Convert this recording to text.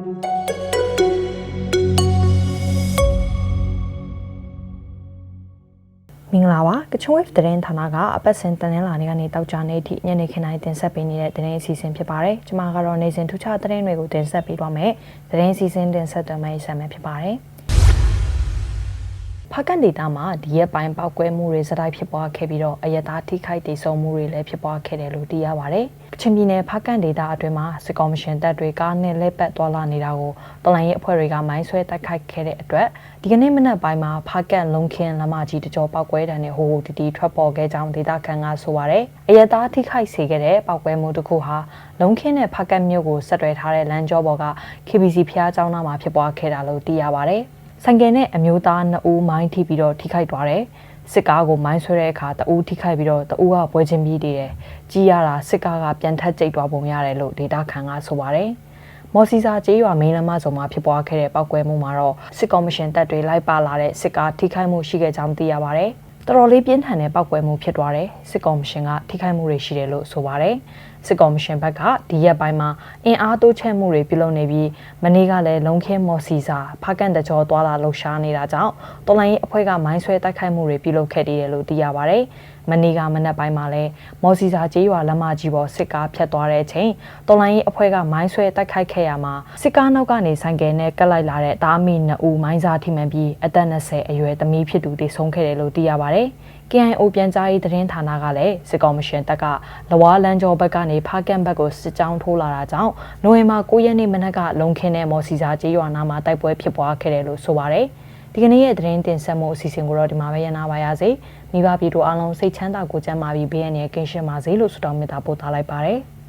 မင်္ဂလာပါကချွန် wave သတင်းဌာနကအပတ်စဉ်တနင်္လာနေ့ကနေတောက်ကြနေ့အထိညနေခင်းတိုင်းတင်ဆက်ပေးနေတဲ့သတင်းအစီအစဉ်ဖြစ်ပါတယ်ကျွန်မကတော့နေစဉ်ထူးခြားသတင်းတွေကိုတင်ဆက်ပေးသွားမယ်သတင်းအစီအစဉ်တင်ဆက်တော်မယ့်ဆက်မယ်ဖြစ်ပါတယ် ဖာကန်ဒေတာမှာဒီရက်ပိုင်းပောက်ကွဲမှုတွေစတိုက်ဖြစ်ပွားခဲ့ပြီးတော့အယက်သားထိခိုက်ဒေဆုံးမှုတွေလည်းဖြစ်ပွားခဲ့တယ်လို့သိရပါတယ်။ကချင်ပြည်နယ်ဖာကန်ဒေတာအတွင်းမှာစစ်ကောင်မရှင်တပ်တွေကားနဲ့လက်ပတ်သွားလာနေတာကိုတလိုင်းရဲ့အဖွဲ့တွေကမိုင်းဆွဲတိုက်ခိုက်ခဲ့တဲ့အတွက်ဒီကနေ့မနက်ပိုင်းမှာဖာကန်လုံခင်းလမ်းမကြီးတကြောပောက်ကွဲတဲ့နဲ့ဟိုဟိုတီတီထွက်ပေါ်ခဲ့ကြောင်းဒေတာခန်ကဆိုပါတယ်။အယက်သားထိခိုက်စေခဲ့တဲ့ပောက်ကွဲမှုတစ်ခုဟာလုံခင်းနဲ့ဖာကန်မြို့ကိုဆက်သွယ်ထားတဲ့လမ်းကြောပေါ်က KBC ဖျားကျောင်းသားမှာဖြစ်ပွားခဲ့တာလို့သိရပါတယ်။ ဆိုင်ကယ်နဲ့အမျိုးသား2ဦးမိုင်းထိပြီးတော့ထိခိုက်သွားတယ်။စစ်ကားကိုမိုင်းဆွဲတဲ့အခါတဦးထိခိုက်ပြီးတော့တဦးကပွဲချင်းပြီးတည်တယ်။ကြီးရတာစစ်ကားကပြန်ထက်ကျိတ်သွားပုံရတယ်လို့ဒေတာခန်ကဆိုပါတယ်။မော်စီစာကျေးရွာမင်းလမ်းမဆောင်မှာဖြစ်ပွားခဲ့တဲ့ပောက်ကွဲမှုမှာတော့စစ်ကော်မရှင်တပ်တွေလိုက်ပါလာတဲ့စစ်ကားထိခိုက်မှုရှိခဲ့ကြောင်းသိရပါတယ်။ တော်တော်လေးပြင်းထန်တဲ့ပောက်ကွဲမှုဖြစ်သွားတယ်။စစ်ကော်မရှင်ကထိခိုက်မှုတွေရှိတယ်လို့ဆိုပါတယ်။စစ်ကော်မရှင်ဘက်ကဒီရက်ပိုင်းမှာအင်အားတိုးချဲ့မှုတွေပြုလုပ်နေပြီးမနေ့ကလည်းလုံခင်းမော်စီစာဖားကန်တကြောသွားလာလှုပ်ရှားနေတာကြောင့်တော်လိုင်းရေးအဖွဲ့ကမိုင်းဆွဲတိုက်ခိုက်မှုတွေပြုလုပ်ခဲ့တယ်လို့သိရပါဗျ။မနေ့ကမနက်ပိုင်းမှာလည်းမော်စီစာကျေးရွာလမ်းမကြီးပေါ်စစ်ကားဖြတ်သွားတဲ့အချိန်တော်လိုင်းရေးအဖွဲ့ကမိုင်းဆွဲတိုက်ခိုက်ခဲ့ရမှာစစ်ကားနောက်ကနေဆိုင်ကယ်နဲ့ကပ်လိုက်လာတဲ့တားမီ2ဦးမိုင်းစားထိမှန်ပြီးအသက်20အရွယ်သမီးဖြစ်သူတည်ဆုံးခဲ့တယ်လို့သိရပါဗျ။ KIO ပြန်ကြားရေးသတင်းဌာနကလည်းစစ်ကောင်မရှင်တပ်ကလဝါလန်ကျော်ဘက်ကနေဖားကန်ဘက်ကိုစစ်ကြောင်းထိုးလာတာကြောင့်နိုဝင်ဘာ9ရက်နေ့မနက်ကလုံခင်းတဲ့မော်စီစာကျေးရွာနာမှာတိုက်ပွဲဖြစ်ပွားခဲ့တယ်လို့ဆိုပါတယ်။ ဒီကနေ့ရဲ့သတင်းတင်ဆက်မှုအစီအစဉ်ကိုတော့ဒီမှာပဲရနာပါရစေ။မိဘပြည်သူအားလုံးစိတ်ချမ်းသာကိုကြမ်းမာပြီးဘေးရန်ရဲ့ကင်းရှင်းပါစေလို့ဆုတောင်းမေတ္တာပို့သလိုက်ပါတယ်။